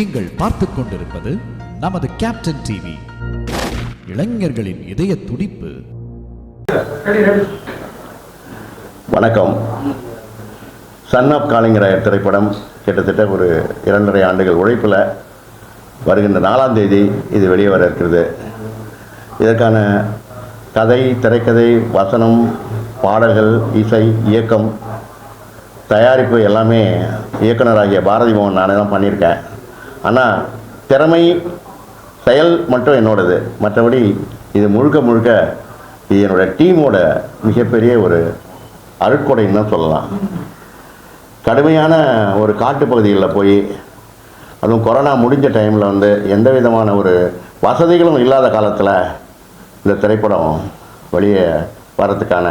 நீங்கள் பார்த்துக் கொண்டிருப்பது நமது கேப்டன் டிவி இளைஞர்களின் இதய துடிப்பு. வணக்கம். சன் ஆஃப் காலிங்கிற திரைப்படம் கிட்டத்தட்ட ஒரு இரண்டரை ஆண்டுகள் உழைப்பில் வருகின்ற நாலாம் தேதி இது வெளியே வர இருக்கிறது. இதற்கான கதை திரைக்கதை வசனம் பாடல்கள் இசை இயக்கம் தயாரிப்பு எல்லாமே இயக்குனராகிய பாரதி மோகன் நானே தான் பண்ணியிருக்கேன். ஆனால் திறமை செயல் மட்டும் என்னோடது. மற்றபடி இது முழுக்க முழுக்க இது என்னோடய டீமோட மிகப்பெரிய ஒரு அருட்கொடைன்னு தான் சொல்லலாம். கடுமையான ஒரு காட்டுப்பகுதிகளில் போய் அதுவும் கொரோனா முடிஞ்ச டைமில் வந்து எந்த விதமான ஒரு வசதிகளும் இல்லாத காலத்தில் இந்த திரைப்படம் வெளியே வரத்துக்கான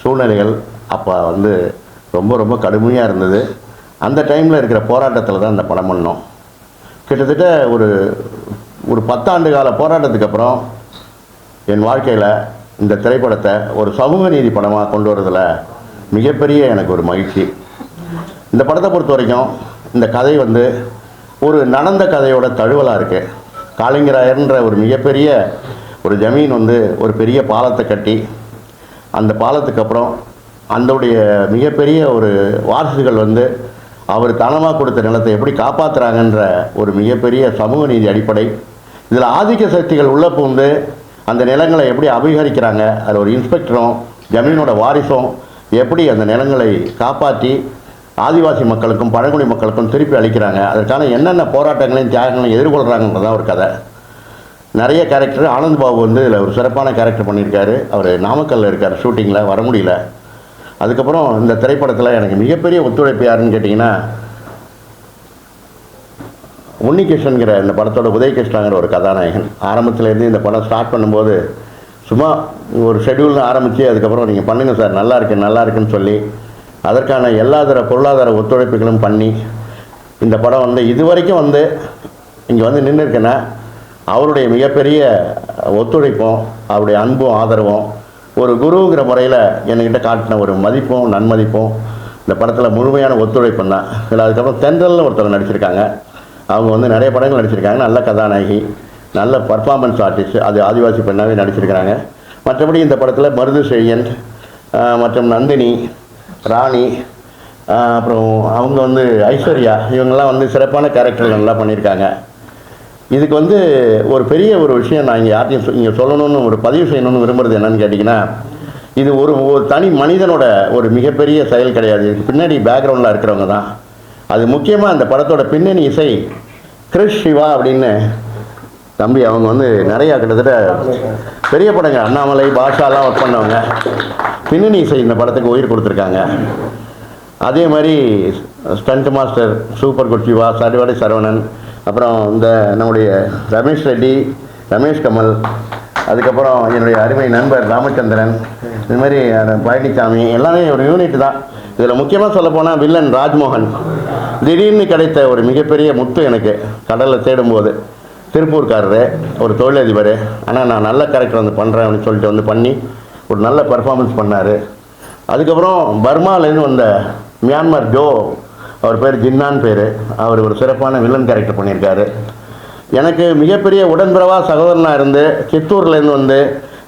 சூழ்நிலைகள் அப்போ வந்து ரொம்ப ரொம்ப கடுமையாக இருந்தது. அந்த டைமில் இருக்கிற போராட்டத்தில் தான் இந்த படம் பண்ணோம். கிட்டத்தட்ட ஒரு ஒரு பத்தாண்டு கால போராட்டத்துக்கு அப்புறம் என் வாழ்க்கையில் இந்த திரைப்படத்தை ஒரு சமூக நீதி படமாக கொண்டு வரதில் மிகப்பெரிய எனக்கு ஒரு மகிழ்ச்சி. இந்த படத்தை பொறுத்த வரைக்கும் இந்த கதை வந்து ஒரு நடந்த கதையோட தழுவலாக இருக்குது காளிங்கராயர்ன்ற ஒரு மிகப்பெரிய ஒரு ஜமீன் வந்து ஒரு பெரிய பாலத்தை கட்டி அந்த பாலத்துக்கு அப்புறம் அந்தோடைய மிகப்பெரிய ஒரு வாரிசுகள் வந்து அவர் தனமாக கொடுத்த நிலத்தை எப்படி காப்பாற்றுறாங்கன்ற ஒரு மிகப்பெரிய சமூக நீதி அடிப்படை. இதில் ஆதிக்க சக்திகள் உள்ளே பூந்து அந்த நிலங்களை எப்படி அபகரிக்கிறாங்க அதில் ஒரு இன்ஸ்பெக்டரும் ஜமீனோட வாரிசும் எப்படி அந்த நிலங்களை காப்பாற்றி ஆதிவாசி மக்களுக்கும் பழங்குடி மக்களுக்கும் திருப்பி அளிக்கிறாங்க. அதற்கான என்னென்ன போராட்டங்களையும் தியாகங்களையும் எதிர்கொள்கிறாங்கன்றதான் ஒரு கதை. நிறைய கேரக்டர் ஆனந்த் பாபு வந்து இதில் ஒரு சிறப்பான கேரக்டர் பண்ணியிருக்காரு. அவர் நாமக்கல்லில் இருக்கார் ஷூட்டிங்கில் வர முடியல. அதுக்கப்புறம் இந்த திரைப்படத்தில் எனக்கு மிகப்பெரிய ஒத்துழைப்பு யாருன்னு கேட்டிங்கன்னா உன்னிகிருஷ்ணங்கிற இந்த படத்தோட உதயகிருஷ்ணாங்கிற ஒரு கதாநாயகன். ஆரம்பத்துலேருந்து இந்த படம் ஸ்டார்ட் பண்ணும்போது சும்மா ஒரு ஷெடியூல்னு ஆரம்பித்து அதுக்கப்புறம் நீங்கள் பண்ணுங்கள் சார் நல்லா இருக்கு நல்லா இருக்குன்னு சொல்லி அதற்கான எல்லா தர பொருளாதார ஒத்துழைப்புகளும் பண்ணி இந்த படம் வந்து இது வரைக்கும் வந்து இங்கே வந்து நின்று இருக்கேன்னா அவருடைய மிகப்பெரிய ஒத்துழைப்பும் அவருடைய அன்பும் ஆதரவும் ஒரு குருங்கிற முறையில் என்கிட்ட காட்டின ஒரு மதிப்பும் நன்மதிப்பும் இந்த படத்தில் முழுமையான ஒத்துழைப்பு தான். இதில் அதுக்கப்புறம் தென்றலில் ஒருத்தர் நடிச்சிருக்காங்க. அவங்க வந்து நிறைய படங்கள் நடிச்சிருக்காங்க. நல்ல கதாநாயகி நல்ல பர்ஃபார்மன்ஸ் ஆர்டிஸ்ட் அது ஆதிவாசி பெண்ணாகவே நடிச்சிருக்கிறாங்க. மற்றபடி இந்த படத்தில் மருது செழியன் மற்றும் நந்தினி ராணி அப்புறம் அவங்க வந்து ஐஸ்வர்யா இவங்கெல்லாம் வந்து சிறப்பான கேரக்டர் நல்லா பண்ணியிருக்காங்க. இதுக்கு வந்து ஒரு பெரிய ஒரு விஷயம் நான் இங்கே யார்ட்டையும் இங்கே சொல்லணும்னு ஒரு பதிவு செய்யணும்னு விரும்புறது என்னன்னு கேட்டிங்கன்னா இது ஒரு ஒரு தனி மனிதனோட ஒரு மிகப்பெரிய செயல் கிடையாது. இதுக்கு பின்னாடி பேக்ரவுண்டில் இருக்கிறவங்க தான். அது முக்கியமாக அந்த படத்தோட பின்னணி இசை கிறிஷ் சிவா அப்படின்னு தம்பி அவங்க வந்து நிறையா கிட்டத்தட்ட பெரிய படங்க. அண்ணாமலை பாஷாலாம் ஒர்க் பண்ணவங்க. பின்னணி இசை இந்த படத்துக்கு உயிர் கொடுத்துருக்காங்க. அதே மாதிரி stunt master super good Siva சடிவாடி Saravanan அப்புறம் இந்த நம்முடைய ரமேஷ் ரெட்டி ரமேஷ் கமல் அதுக்கப்புறம் என்னுடைய அருமை நண்பர் ராமச்சந்திரன் இது மாதிரி பழனிசாமி எல்லாமே ஒரு யூனிட் தான். இதில் முக்கியமாக சொல்ல போனால் வில்லன் ராஜ்மோகன். திடீர்னு கிடைத்த ஒரு மிகப்பெரிய முத்து எனக்கு கடலில் தேடும்போது. திருப்பூர்காரரு ஒரு தொழிலதிபர். ஆனால் நான் நல்ல கேரக்டர் வந்து பண்ணுறேன் அப்படின்னு சொல்லிட்டு வந்து பண்ணி ஒரு நல்ல பர்ஃபார்மன்ஸ் பண்ணார். அதுக்கப்புறம் பர்மாலேருந்து வந்த மியான்மர் ஜோ அவர் பேர் ஜின்னான் பேர். அவர் ஒரு சிறப்பான வில்லன் கேரக்டர் பண்ணியிருக்காரு. எனக்கு மிகப்பெரிய உடன்பிறவா சகோதரனாக இருந்து சித்தூர்லேருந்து வந்து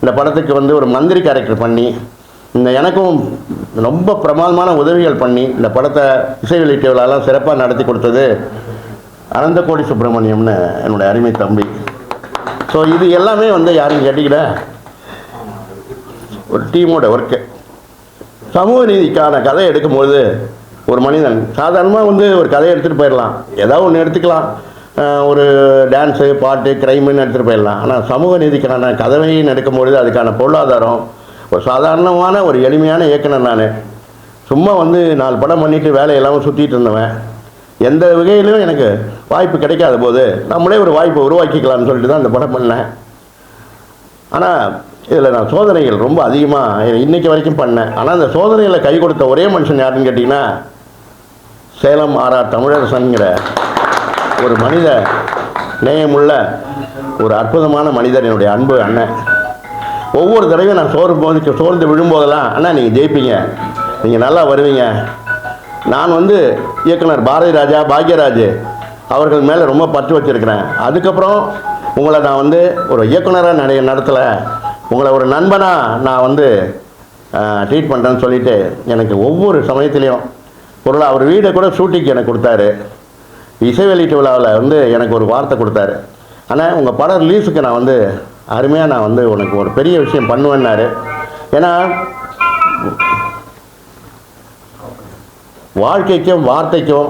இந்த படத்துக்கு வந்து ஒரு மந்திரி கேரக்டர் பண்ணி இந்த எனக்கும் ரொம்ப பிரமாதமான உதவிகள் பண்ணி இந்த படத்தை இசை வெளியீட்டு சிறப்பாக நடத்தி கொடுத்தது அனந்தகோடி சுப்பிரமணியம்னு என்னுடைய அருமை தம்பி. ஸோ இது எல்லாமே வந்து யாரும் கேட்டிக்கிட்ட ஒரு டீமோட ஒர்க்கு சமூக நீதிக்கான கதை எடுக்கும்போது ஒரு மனிதன். சாதாரணமாக வந்து ஒரு கதையை எடுத்துகிட்டு போயிடலாம். ஏதாவது ஒன்று எடுத்துக்கலாம். ஒரு டான்ஸு பாட்டு க்ரைமுன்னு எடுத்துகிட்டு போயிடலாம். ஆனால் சமூக நீதிக்கான கதையும் நடக்கும்பொழுது அதுக்கான பொருளாதாரம் ஒரு சாதாரணமான ஒரு எளிமையான இயக்குனர் நான். சும்மா வந்து நாலு படம் பண்ணிட்டு வேலை இல்லாமல் சுற்றிட்டு இருந்தவன். எந்த வகையிலும் எனக்கு வாய்ப்பு கிடைக்காத போது நம்மளே ஒரு வாய்ப்பை உருவாக்கிக்கலாம்னு சொல்லிட்டு தான் அந்த படம் பண்ணேன். ஆனால் இதில் நான் சோதனைகள் ரொம்ப அதிகமாக இன்னைக்கு வரைக்கும் பண்ணேன். ஆனால் அந்த சோதனைகளை கை கொடுத்த ஒரே மனுஷன் யாருன்னு கேட்டிங்கன்னா சேலம் ஆரா தமிழரசன்கிற ஒரு மனித நேயமுள்ள ஒரு அற்புதமான மனிதர் என்னுடைய அன்பு அண்ணன். ஒவ்வொரு தடவையும் நான் சோறு போது சோர்ந்து விழும்போதெல்லாம் அண்ணா நீங்கள் ஜெயிப்பீங்க. நீங்கள் நல்லா வருவீங்க. நான் வந்து இயக்குனர் பாரதி ராஜா பாக்யராஜ் அவர்கள் மேலே ரொம்ப பற்று வச்சிருக்கிறேன். அதுக்கப்புறம் உங்களை நான் வந்து ஒரு இயக்குனராக நிறைய நடத்தலை. உங்களை ஒரு நண்பனாக நான் வந்து ட்ரீட் பண்ணுறேன்னு சொல்லிட்டு எனக்கு ஒவ்வொரு சமயத்துலேயும் பொருள் அவர் வீடை கூட ஷூட்டிங் எனக்கு கொடுத்தாரு. இசை வெளியீட்டு விழாவில் வந்து எனக்கு ஒரு வார்த்தை கொடுத்தாரு. ஆனால் உங்கள் படம் ரிலீஸுக்கு நான் வந்து அருமையாக நான் வந்து உனக்கு ஒரு பெரிய விஷயம் பண்ணுவேன்னாரு. ஏன்னா வாழ்க்கைக்கும் வார்த்தைக்கும்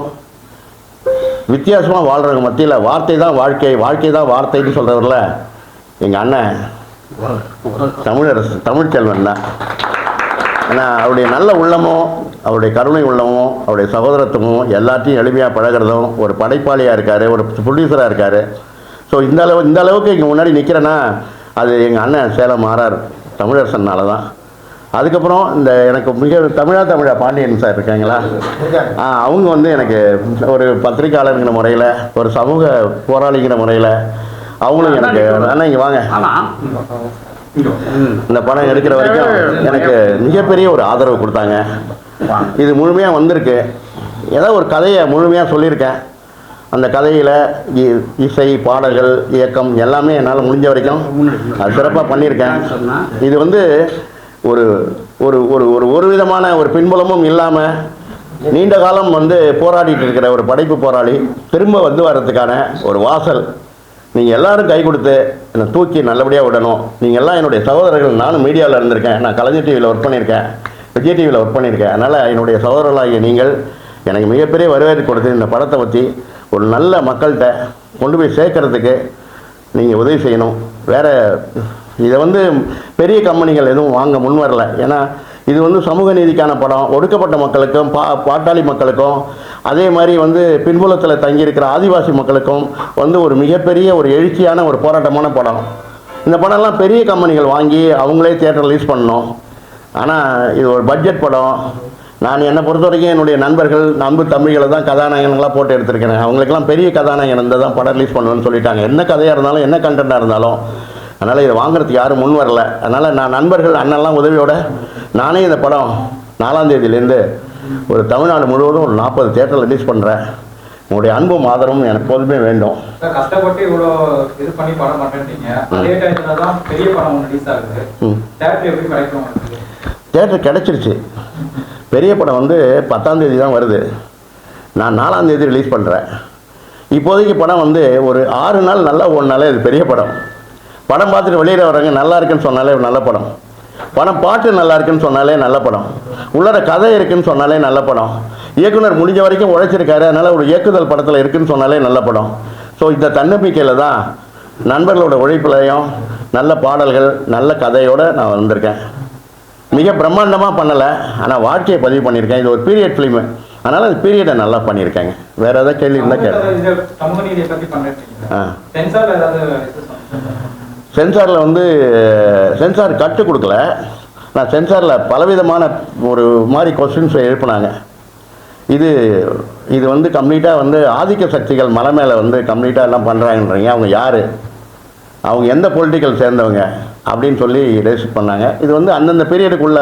வித்தியாசமாக வாழ்கிறவங்க மத்தியில் வார்த்தை தான் வாழ்க்கை வாழ்க்கை தான் வார்த்தைன்னு சொல்கிறவரில் எங்கள் அண்ணன் தமிழரசு தமிழ்ச்செல்வன் தான். ஏன்னா அவருடைய நல்ல உள்ளமும் அவருடைய கருணை உள்ளமும் அவருடைய சகோதரத்துவமும் எல்லாத்தையும் எளிமையாக பழகிறதும் ஒரு படைப்பாளியாக இருக்கார் ஒரு ப்ரொடியூசராக இருக்கார். ஸோ இந்த அளவு இந்த அளவுக்கு இங்கே முன்னாடி நிற்கிறேன்னா அது எங்கள் அண்ணன் சேலம் மாறார் தமிழரசனால தான் அதுக்கப்புறம் இந்த எனக்கு மிக தமிழா தமிழா பாண்டியன் சார் இருக்காங்களா? ஆ அவங்க வந்து எனக்கு ஒரு பத்திரிக்கையாளருங்கிற முறையில் ஒரு சமூக போராளிங்கிற முறையில் அவங்களும் எனக்கு அண்ணா இங்கே வாங்க. இந்த படம் எடுக்கிற வரைக்கும் எனக்கு மிகப்பெரிய ஒரு ஆதரவு கொடுத்தாங்க. இது முழுமையாக வந்திருக்கு. ஏதோ ஒரு கதையை முழுமையாக சொல்லியிருக்கேன். அந்த கதையில் இ- இசை பாடல்கள் இயக்கம் எல்லாமே என்னால் முடிஞ்ச வரைக்கும் அது சிறப்பாக பண்ணியிருக்கேன். இது வந்து ஒரு ஒரு ஒரு ஒரு ஒரு விதமான ஒரு பின்புலமும் இல்லாமல் நீண்ட காலம் வந்து போராடிட்டு இருக்கிற ஒரு படைப்பு போராளி திரும்ப வந்து வர்றதுக்கான ஒரு வாசல். நீங்கள் எல்லாரும் கை கொடுத்து என்னை தூக்கி நல்லபடியாக விடணும். நீங்கள் எல்லாம் என்னுடைய சகோதரர்கள் நானும் மீடியாவில் இருந்திருக்கேன். நான் கலைஞர் டிவியில் ஒர்க் பண்ணியிருக்கேன். விஜய் டிவியில் ஒர்க் பண்ணியிருக்கேன். அதனால் என்னுடைய சகோதரர்களாகிய நீங்கள் எனக்கு மிகப்பெரிய வரவேற்பு கொடுத்து இந்த படத்தை பற்றி ஒரு நல்ல மக்கள்கிட்ட கொண்டு போய் சேர்க்கறதுக்கு நீங்கள் உதவி செய்யணும். வேறு இதை வந்து பெரிய கம்பெனிகள் எதுவும் வாங்க முன் வரல. ஏன்னா இது வந்து சமூக நீதிக்கான படம். ஒடுக்கப்பட்ட மக்களுக்கும் பா பாட்டாளி மக்களுக்கும் அதே மாதிரி வந்து பின்புலத்தில் தங்கியிருக்கிற ஆதிவாசி மக்களுக்கும் வந்து ஒரு மிகப்பெரிய ஒரு எழுச்சியான ஒரு போராட்டமான படம். இந்த படம்லாம் பெரிய கம்பெனிகள் வாங்கி அவங்களே தியேட்டர் ரிலீஸ் பண்ணணும். ஆனால் இது ஒரு பட்ஜெட் படம். நான் என்னை பொறுத்த வரைக்கும் என்னுடைய நண்பர்கள் நம்பு தம்பிகளை தான் கதாநாயகங்களாக போட்டு எடுத்திருக்கிறேன். அவங்களுக்கெல்லாம் பெரிய கதாநாயகன் இருந்தால் தான் படம் ரிலீஸ் பண்ணுவேன்னு சொல்லிட்டாங்க. என்ன கதையாக இருந்தாலும் என்ன கண்டென்ட்டாக இருந்தாலும். அதனால் இதை வாங்குறதுக்கு யாரும் முன் வரல. அதனால் நான் நண்பர்கள் அண்ணன்லாம் உதவியோட நானே இந்த படம் நாலாம் தேதியிலேருந்து ஒரு தமிழ்நாடு முழுவதும் ஒரு நாற்பது தேட்டரில் ரிலீஸ் பண்ணுறேன் உங்களுடைய அன்பும் ஆதரவும் எனக்கு எப்போதுமே வேண்டும். கஷ்டப்பட்டு இவ்வளோ இது பண்ணி படம் பண்றீங்க அதே டயத்துல தான் பெரிய படம் ஒன்று ரிலீஸ் ஆகுது. ம். தேட்டர் எப்படி கிடைக்கும் உங்களுக்கு? தேட்டர் கிடச்சிருச்சு. பெரிய படம் வந்து பத்தாம் தேதி தான் வருது. நான் நாலாம் தேதி ரிலீஸ் பண்ணுறேன் இப்போதைக்கு படம் வந்து ஒரு ஆறு நாள் நல்லா ஓடினாலே இது பெரிய படம். படம் பார்த்துட்டு வெளியில் வர்றவங்க நல்லா இருக்குன்னு சொன்னாலே ஒரு நல்ல படம். படம் பாட்டு நல்லா இருக்குன்னு சொன்னாலே நல்ல படம். உள்ளர கதை இருக்குன்னு சொன்னாலே நல்ல படம். இயக்குனர் முடிஞ்ச வரைக்கும் உழைச்சிருக்காரு அதனால் ஒரு இயக்குதல் படத்தில் இருக்குன்னு சொன்னாலே நல்ல படம். ஸோ இந்த தன்னம்பிக்கையில் தான் நண்பர்களோட உழைப்புலையும் நல்ல பாடல்கள் நல்ல கதையோடு நான் வந்திருக்கேன். மிக பிரம்மாண்டமாக பண்ணலை ஆனால் வாழ்க்கையை பதிவு பண்ணியிருக்கேன். இது ஒரு பீரியட் ஃபிலிமு அதனால் அந்த பீரியடை நல்லா பண்ணியிருக்கேங்க. வேறு ஏதாவது கேள்வி இருந்தால் பண்ணிருக்கீங்க. ஆ. சென்சாரில் வந்து சென்சார் கட்டு கொடுக்கல. நான் சென்சாரில் பலவிதமான ஒரு மாதிரி கொஸ்டின்ஸை எழுப்புனாங்க. இது இது வந்து கம்ப்ளீட்டாக வந்து ஆதிக்க சக்திகள் மலை மேலே வந்து கம்ப்ளீட்டாக எல்லாம் பண்ணுறாங்கன்றீங்க அவங்க யார்? அவங்க எந்த பொலிட்டிக்கல் சேர்ந்தவங்க? அப்படின்னு சொல்லி ரெஜிஸ்டர் பண்ணாங்க. இது வந்து அந்தந்த பீரியடுக்குள்ள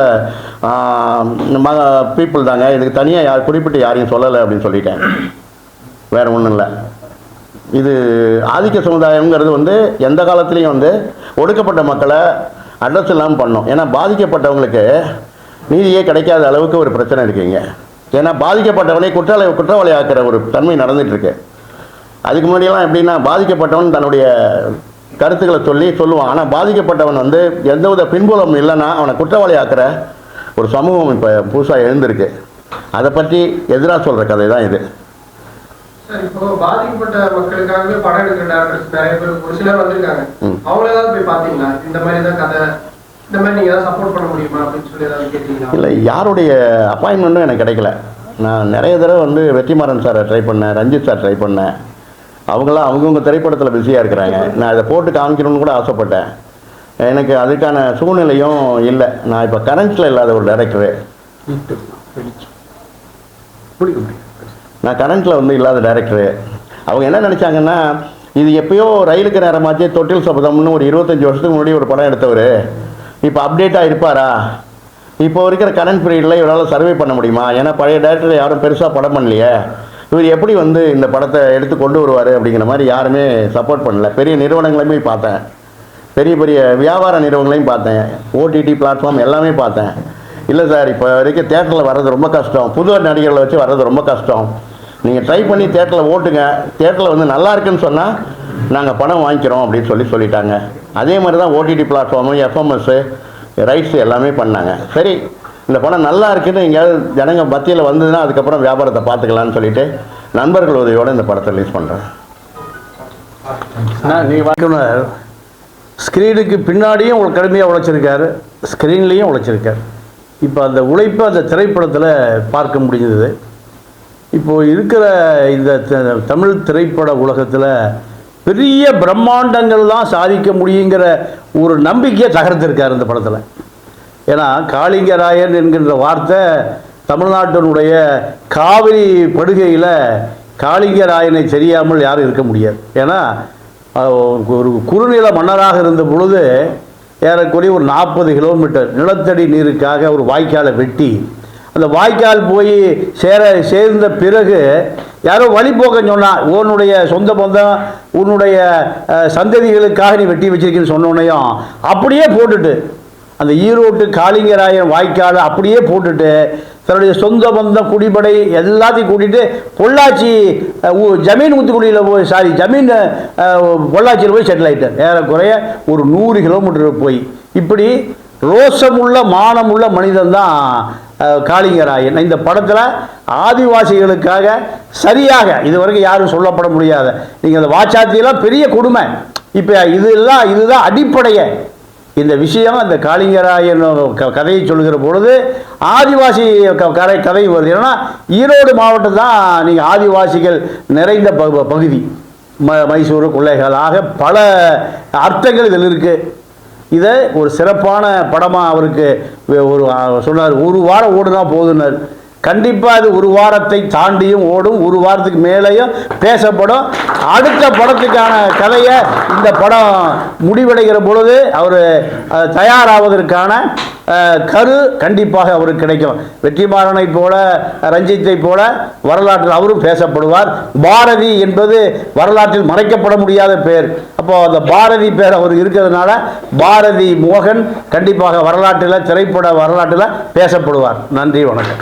பீப்புள் தாங்க. இதுக்கு தனியாக யார் குறிப்பிட்டு யாரையும் சொல்லலை அப்படின்னு சொல்லிட்டேன். வேறு ஒன்றும் இல்லை. இது ஆதிக்க சமுதாயம்ங்கிறது வந்து எந்த காலத்துலேயும் வந்து ஒடுக்கப்பட்ட மக்களை அட்ரஸ் இல்லாமல் பண்ணோம். ஏன்னா பாதிக்கப்பட்டவங்களுக்கு நீதியே கிடைக்காத அளவுக்கு ஒரு பிரச்சனை இருக்குங்க. ஏன்னா பாதிக்கப்பட்டவனை குற்றவாளி குற்றவாளி ஆக்கிற ஒரு தன்மை நடந்துட்டு இருக்கு அதுக்கு முன்னாடியெல்லாம் எப்படின்னா பாதிக்கப்பட்டவன் தன்னுடைய கருத்துக்களை சொல்லி சொல்லுவான். ஆனால் பாதிக்கப்பட்டவன் வந்து எந்தவித பின்புலம் இல்லைன்னா அவனை குற்றவாளி ஆக்கிற ஒரு சமூகம் இப்போ புதுசாக எழுந்திருக்கு. அதை பற்றி எதிராக சொல்கிற கதை தான் இது. இப்போ பாதிக்கப்பட்ட மக்களுக்காகவே படம் எடுக்கிற டேரக்டர்ஸ் நிறைய பேர் ஒரு சிலர் வந்திருக்காங்க. ம். அவங்கள ஏதாவது போய் பாத்தீங்களா இந்த மாதிரி தான் கதை? இந்த மாதிரி நீங்க ஏதாவது சப்போர்ட் பண்ண முடியுமா அப்படின்னு சொல்லி ஏதாவது கேட்டீங்களா? இல்லை யாருடைய அப்பாயின்மெண்ட்டும் எனக்கு கிடைக்கல. நான் நிறைய தடவை வந்து வெற்றிமாறன் சாரை ட்ரை பண்ணேன் ரஞ்சித் சார் ட்ரை பண்ணேன். அவங்களாம் அவங்கவுங்க திரைப்படத்தில் பிஸியாக இருக்கிறாங்க. நான் இதை போட்டு காமிக்கணும்னு கூட ஆசைப்பட்டேன். எனக்கு அதுக்கான சூழ்நிலையும் இல்லை. நான் இப்போ கரண்ட்ஸில் இல்லாத ஒரு டைரக்டரு நான் கரண்ட்டில் வந்து இல்லாத டேரக்டரு அவங்க என்ன நினச்சாங்கன்னா இது எப்பயோ ரயிலுக்கு நேரமாச்சு தொட்டில் சபதம்னு ஒரு இருபத்தஞ்சி வருஷத்துக்கு முன்னாடி ஒரு படம் எடுத்தவர். இப்போ அப்டேட்டாக இருப்பாரா? இப்போ இருக்கிற கரண்ட் பீரியடில் இவரால் சர்வே பண்ண முடியுமா? ஏன்னா பழைய டேரக்டர் யாரும் பெருசாக படம் பண்ணலையே. இவர் எப்படி வந்து இந்த படத்தை எடுத்து கொண்டு வருவார் அப்படிங்கிற மாதிரி யாருமே சப்போர்ட் பண்ணல. பெரிய நிறுவனங்களையுமே பார்த்தேன். பெரிய பெரிய வியாபார நிறுவனங்களையும் பார்த்தேன். ஓடிடி பிளாட்ஃபார்ம் எல்லாமே பார்த்தேன். இல்லை சார் இப்போ வரைக்கும் தேட்டரில் வர்றது ரொம்ப கஷ்டம். புது நடிகர்களை வச்சு வர்றது ரொம்ப கஷ்டம். நீங்கள் ட்ரை பண்ணி தேட்டரில் ஓட்டுங்க. தேட்டரில் வந்து நல்லா இருக்குன்னு சொன்னால் நாங்கள் பணம் வாங்கிக்கிறோம் அப்படின்னு சொல்லி சொல்லிட்டாங்க. அதே மாதிரி தான் ஓடிடி பிளாட்ஃபார்மு எஃப்எம்எஸ்ஸு ரைட்ஸு எல்லாமே பண்ணாங்க. சரி இந்த படம் நல்லா இருக்குன்னு எங்கேயாவது ஜனங்க மத்தியில் வந்ததுன்னா அதுக்கப்புறம் வியாபாரத்தை பார்த்துக்கலான்னு சொல்லிட்டு நண்பர்கள் உதவியோடு இந்த படத்தை ரிலீஸ் பண்ணுறேன் நீ இயக்குனர் ஸ்க்ரீனுக்கு பின்னாடியும் உங்களுக்கு கடுமையாக உழைச்சிருக்காரு. ஸ்க்ரீன்லேயும் உழைச்சிருக்கார். இப்போ அந்த உழைப்பை அந்த திரைப்படத்தில் பார்க்க முடிஞ்சது. இப்போது இருக்கிற இந்த த- தமிழ் திரைப்பட உலகத்தில் பெரிய பிரம்மாண்டங்கள் தான் சாதிக்க முடியுங்கிற ஒரு நம்பிக்கையை தகர்த்திருக்கார் இந்த படத்தில். ஏன்னா காளிங்கராயன் என்கின்ற வார்த்தை தமிழ்நாட்டினுடைய காவிரி படுகையில் காளிங்கராயனை தெரியாமல் யாரும் இருக்க முடியாது. ஏன்னா ஒரு குறுநில மன்னராக இருந்த பொழுது ஏறக்குறைய ஒரு நாற்பது கிலோமீட்டர் நிலத்தடி நீருக்காக ஒரு வாய்க்காலை வெட்டி அந்த வாய்க்கால் போய் சேர சேர்ந்த பிறகு யாரோ வழிபோக்க சொன்னான் உன்னுடைய சொந்த பந்தம் உன்னுடைய சந்ததிகளுக்காக நீ வெட்டி வச்சிருக்கேன்னு சொன்னோன்னையும் அப்படியே போட்டுட்டு அந்த ஈரோட்டு காளிங்கராயன் வாய்க்கால் அப்படியே போட்டுட்டு தன்னுடைய சொந்த பந்தம் குடிப்படை எல்லாத்தையும் கூட்டிகிட்டு பொள்ளாச்சி ஊ- ஜமீன் ஊத்துக்குடியில் போய் சாரி ஜமீன் பொள்ளாச்சியில் போய் செட்டில் ஆகிட்டார் ஏறக்குறைய ஒரு நூறு கிலோமீட்டர் போய். இப்படி ரோசமுள்ள மானமுள்ள மனிதன் தான் காளிங்கராயன். இந்த படத்தில் ஆதிவாசிகளுக்காக சரியாக இதுவரைக்கும் யாரும் சொல்லப்பட முடியாத நீங்கள் அந்த வாச்சாத்தியெல்லாம் பெரிய கொடுமை. இப்போ இதெல்லாம் இதுதான் அடிப்படையை. இந்த விஷயம் அந்த காளிங்கராயன் க- கதையை சொல்கிற பொழுது ஆதிவாசி க- கதை கதை வருது. ஏன்னா ஈரோடு மாவட்டம் தான் நீங்கள் ஆதிவாசிகள் நிறைந்த பகு- பகுதி. ம மைசூர் கொள்ளைகள் ஆக பல அர்த்தங்கள் இதில் இருக்குது இதை ஒரு சிறப்பான படமாக அவருக்கு ஒரு சொன்னார். ஒரு வாரம் ஓடுனா போதுன்னார். கண்டிப்பாக அது ஒரு வாரத்தை தாண்டியும் ஓடும். ஒரு வாரத்துக்கு மேலேயும் பேசப்படும். அடுத்த படத்துக்கான கதையை இந்த படம் முடிவடைகிற பொழுது அவர் தயாராவதற்கான கரு கண்டிப்பாக அவருக்கு கிடைக்கும். வெற்றிமாறனை போல ரஞ்சித்தை போல வரலாற்றில் அவரும் பேசப்படுவார். பாரதி என்பது வரலாற்றில் மறைக்கப்பட முடியாத பேர். அப்போ அந்த பாரதி பேர் அவர் இருக்கிறதுனால பாரதி மோகன் கண்டிப்பாக வரலாற்றில் திரைப்பட வரலாற்றில் பேசப்படுவார். நன்றி வணக்கம்.